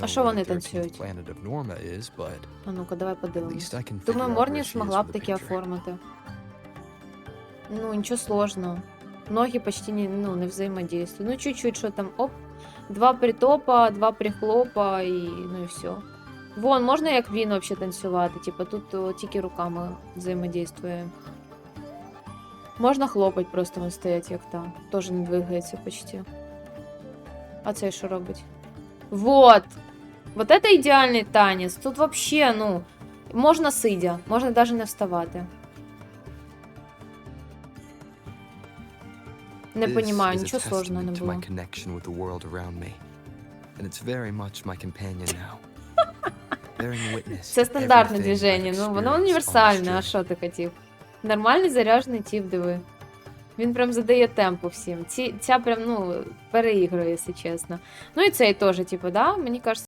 А що вони the 13th танцюють? А ну-ка, давай подивимось. Думаю, Морніс могла б таке оформити. Ну, нічого сложного. Ноги почти не, ну, не взаимодействуют. Ну, чуть-чуть, що там, оп, два притопа, два прихлопа і ну і все. Вон, можна як він вообще танцювати, типа тут о, тільки руками взаимодействує. Можна хлопать просто він стоять, як та. Тоже не двигається почти. А цей що робить? Вот! Вот это ідеальний танець. Тут вообще, ну, можна сидя, можна навіть не вставати. Не This понімаю, is a нічого сложного не testament to було. my connection with the world around me. And it's very much my companion now. Bearing witness Це to стандартне everything I've движення, ну воно experienced on this універсальне, а journey. що ти хотів? Нормальний заряжений тип, диви. Він прям задає темпу всім. Ці, ця прям, ну, переігрує, якщо чесно. Ну і цей теж, типу, да? Мені кажется,